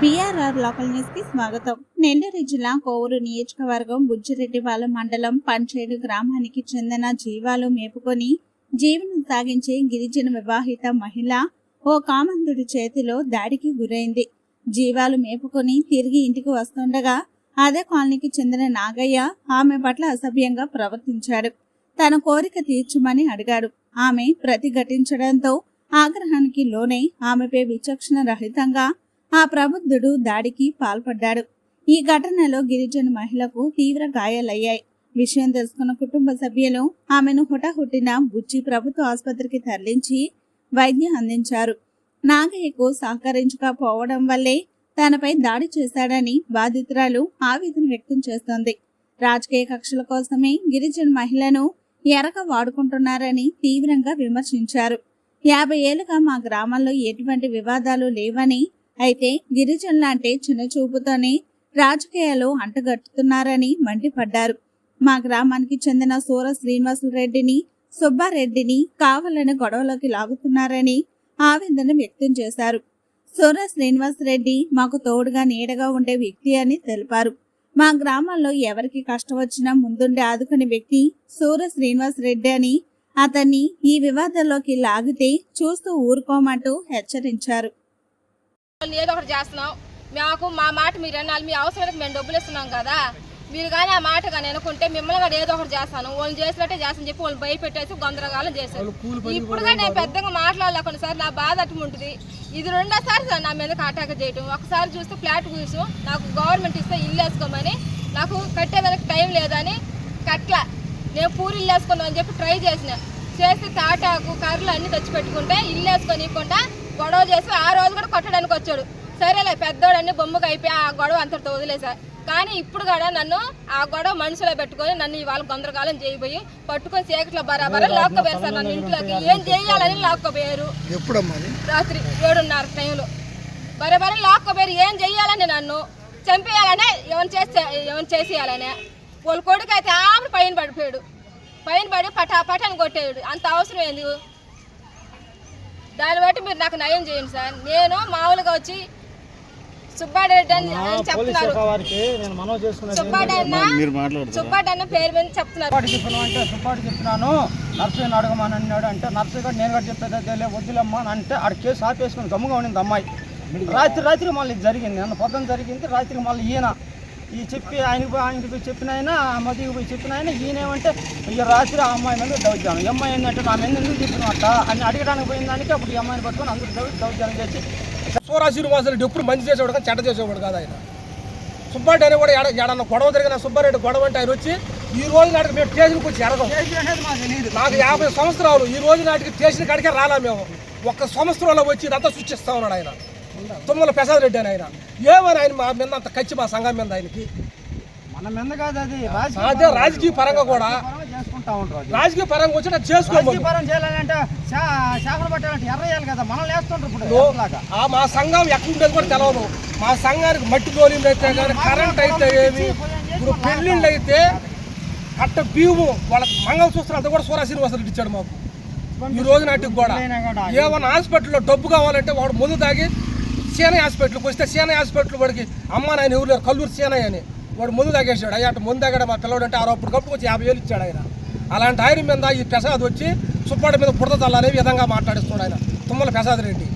BRR local న్యూస్కి స్వాగతం. నెల్లూరు జిల్లా కోవూరు నియోజకవర్గం బుజ్జిరెడ్డిపాలెం మండలం పంచేడు గ్రామానికి చెందిన జీవాలు మేపుకొని జీవనం సాగించే గిరిజన వివాహిత మహిళ ఓ కామందుడి చేతిలో దాడికి గురైంది. జీవాలు మేపుకొని తిరిగి ఇంటికి వస్తుండగా అదే కాలనీకి చెందిన నాగయ్య ఆమె పట్ల అసభ్యంగా ప్రవర్తించాడు. తన కోరిక తీర్చమని అడిగాడు. ఆమె ప్రతిఘటించడంతో ఆగ్రహానికి లోనై ఆమెపై విచక్షణ రహితంగా ఆ ప్రబుద్ధుడు దాడికి పాల్పడ్డాడు. ఈ ఘటనలో గిరిజన మహిళకు తీవ్ర గాయాలయ్యాయి. విషయం తెలుసుకున్న కుటుంబ సభ్యులు ఆమెను హుటాహుటిన బుచ్చి ప్రభుత్వ ఆసుపత్రికి తరలించి వైద్యం అందించారు. నాగయ్యకు సహకరించకపోవడం వల్లే తనపై దాడి చేశాడని బాధితురాలు ఆవేదన వ్యక్తం చేస్తోంది. రాజకీయ కక్షల కోసమే గిరిజన మహిళను ఎరక వాడుకుంటున్నారని తీవ్రంగా విమర్శించారు. యాభై ఏళ్ళుగా మా గ్రామంలో ఎటువంటి వివాదాలు లేవని అయితే గిరిజనుల చిన్నచూపుతోనే చిన్న చూపుతోనే రాజకీయాలు అంటగట్టుతున్నారని మండిపడ్డారు. మా గ్రామానికి చెందిన సూర శ్రీనివాసరెడ్డిని సుబ్బారెడ్డిని కావాలని గొడవలోకి లాగుతున్నారని ఆవేదన వ్యక్తం చేశారు. సూర శ్రీనివాసరెడ్డి మాకు తోడుగా నీడగా ఉండే వ్యక్తి అని తెలిపారు. మా గ్రామంలో ఎవరికి కష్టం వచ్చినా ముందుండే ఆదుకునే వ్యక్తి సూర శ్రీనివాసరెడ్డి అని అతన్ని ఈ వివాదంలోకి లాగితే చూస్తూ ఊరుకోమంటూ హెచ్చరించారు. వాళ్ళు ఏదో ఒకటి చేస్తున్నాం. మాకు మా మాట మీరు అన్నారు మీ అవసరానికి మేము డబ్బులు ఇస్తున్నాం కదా. మీరు కానీ ఆ మాట కానీ అనుకుంటే మిమ్మల్ని కూడా ఏదో ఒకటి చేస్తాను. వాళ్ళు చేసినట్టే చేస్తాను చెప్పి వాళ్ళు భయపెట్టేసి గందరగాలం చేశారు. ఇప్పుడుగా నేను పెద్దగా మాట్లాడలేకుండా సార్ నా బాధ అటు ఉంటుంది. ఇది రెండోసారి సార్ నా మీదకి అటాక్ చేయటం. ఒకసారి చూస్తే ఫ్లాట్ కూసు నాకు గవర్నమెంట్ ఇస్తే ఇల్లు వేసుకోమని నాకు కట్టేదానికి టైం లేదని కట్ల నేను పూరి ఇల్లు వేసుకుందాం అని చెప్పి ట్రై చేసిన. చేసి తాటాకు కర్రలు అన్ని తెచ్చి పెట్టుకుంటే ఇల్లు వేసుకొనికుండా గొడవ చేసి ఆ రోజు కూడా కొట్టడానికి వచ్చాడు. సరేలే పెద్దోడు అన్ని బొమ్మగా అయిపోయి ఆ గొడవ అంతటితో వదిలేసా. కానీ ఇప్పుడు కూడా నన్ను ఆ గొడవ మనసులో పెట్టుకొని నన్ను ఇవాళ గందరగోళం చేయబోయి పట్టుకొని చీకట్లో బరాబర లాక్కోపోయారు సార్ నన్ను ఇంట్లోకి. ఏం చేయాలని అది? రాత్రి ఏడున్నర టైంలో. బరాబర లాక్కోపోయారు ఏం చెయ్యాలని నన్ను? చంపేయాలనే? ఏమైనా చేస్తే ఏమైనా చేసేయాలనే? వాళ్ళ కొడుకు అయితే ఆమె పైన పడిపోయాడు. పైన పడి పటా పటాన్ని కొట్టేయాడు. అంత అవసరం ఏంది దాన్ని బట్టి మీరు నాకు నయం చేయండి సార్. నేను మామూలుగా వచ్చి సుబ్బారెడ్డి అని చెప్తున్నారు. సుబ్బారెడ్డి అన్న మీరు మాట్లాడతారా సుబ్బారెడ్డి అన్న పేరు మీద చెప్తున్నారు. చెప్పిన అంటే సుప్పాటి చెప్తున్నాను నర్సయ్యని అడగమని అన్నాడు అంటే నర్సయ్య కూడా నేను కూడా చెప్పేది అదే వద్దులమ్మా అని అంటే ఆడ కేసు ఆపేసుకుని గమ్ముగా ఉండింది అమ్మాయి. రాత్రి రాత్రి మళ్ళీ ఇది జరిగింది. నిన్న పొద్దున జరిగింది రాత్రి మళ్ళీ ఈయన ఈ చెప్పి ఆయనకి పోయి ఆయనకి పోయి చెప్పిన ఆయన ఆ మదికి పోయి చెప్పిన ఆయన ఈయన ఏమంటే ఈ రాత్రి ఆ అమ్మాయి మీద దౌర్జానం ఈ అమ్మాయి ఏంటంటే నా మీద ఎందుకు చెప్పినట్ట అని అడగడానికి పోయిన దానికి అప్పుడు ఈ అమ్మాయిని పట్టుకొని అందరూ దౌ- దౌర్జన్యం చేసి సూరా శ్రీనివాసరెడ్డి ఎప్పుడు మంచి చేసేవాడు కానీ చెడ్డ చేసేవాడు కాదు ఆయన. సుబ్బారెడ్డి అని కూడా ఎడ ఎడన్న గొడవ జరిగిన సుబ్బారెడ్డి గొడవ అంటే ఆయన వచ్చి ఈ రోజు నాటికి మేము స్టేషన్కి వచ్చి ఎడగం నాకు యాభై సంవత్సరాలు ఈ రోజు నాటికి స్టేషన్ కాడికే రాలా మేము. ఒక్క సంవత్సరంలో వచ్చి ఇదంతా సృష్టిస్తా ఉన్నాడు ఆయన. తుమ్మల ప్రసాద్ రెడ్డి అని ఆయన. ఏమని ఆయన మా మీద అంత కచ్చి మా సంఘం మీద ఆయనకి? అది. రాజకీయ పరంగా కూడా. రాజకీయ పరంగా వచ్చి అది. చేసుకోమని రాజకీయ పరం చేయాలంటే శాఖలు పట్టాలంటే ఎర్ర చేయాలి కదా. మనం వేస్తుంటారు ఇప్పుడు ఇప్పుడు ఎర్రలాగా. ఆ మా సంఘం ఎక్కడుండేది కూడా తెలవదు. మా సంఘానికి మట్టి గోళీలు అయితే కానీ కరెంట్ అయితే ఏమి? ఇప్పుడు పెళ్ళిళ్ళు అయితే అట్ట బీవు వాళ్ళ మంగళసూత్రం అంతా కూడా సూరా శ్రీనివాసరెడ్డి ఇచ్చాడు మాకు. ఈ రోజు నాటికి కూడా ఏమన్నా హాస్పిటల్లో డబ్బు కావాలంటే వాడు ముందు తాగి సీఎన్ఐ హాస్పిటల్కి వస్తే సీఎన్ఐ హాస్పిటల్ వాడికి అమ్మ నాయన ఎవరు లేరు? కల్లూరు సీఎన్ఐ అని. వాడు ముందు తగ్గేశాడు అయ్యా అటు ముందు తగ్గడం మా పిల్లవాడు అంటే అరవప్పుడు కప్పు వచ్చి యాభై వేలు ఇచ్చాడు ఆయన. అలాంటి ఆయన మీద ఈ ప్రసాద్ వచ్చి సుప్పాడు మీద పుడత తల్లనే విధంగా మాట్లాడిస్తున్నాడు ఆయన. తుమ్మల ప్రసాద్ రెడ్డి.